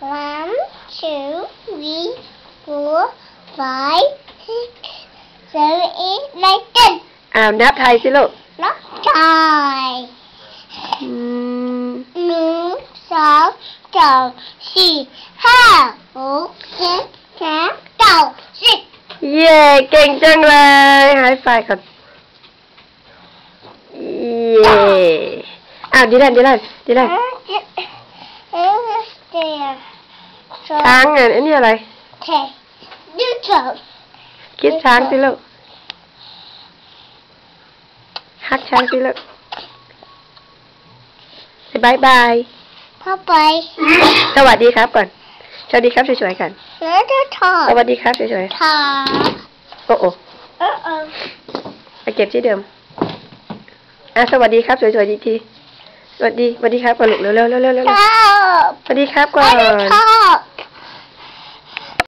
One, two, three, four, five, six, seven, eight, nine, ten. À, đáp thầy xin lỗi. Đáp thầy. Nữ, sáu, trầu, xì, ha, bốn, chín, tám, trầu, xì. Yeah, kinh chân lời. High five con. Yeah. À, đi lên, đi lên, đi lên. ช้างอะอันนี้อะไรเทดูเถอะคิดช้างสิลูกฮักช้างสิลูกบายบายพ่อไป สวัสดีครับก่อน สวัสดีครับสวยๆกันแล้วดูเถอะสวัสดีครับสวยเถอะๆโอ้โอ้เออเออไปเก็บที่เดิมอะสวัสดีครับสวยๆอีกที สวัสดีสวัสดีครับก่อนลูกเร็วๆเร็วๆเร็วๆเร็วเถอะๆสวัสดีครับก่อแล้วดูนเถอะ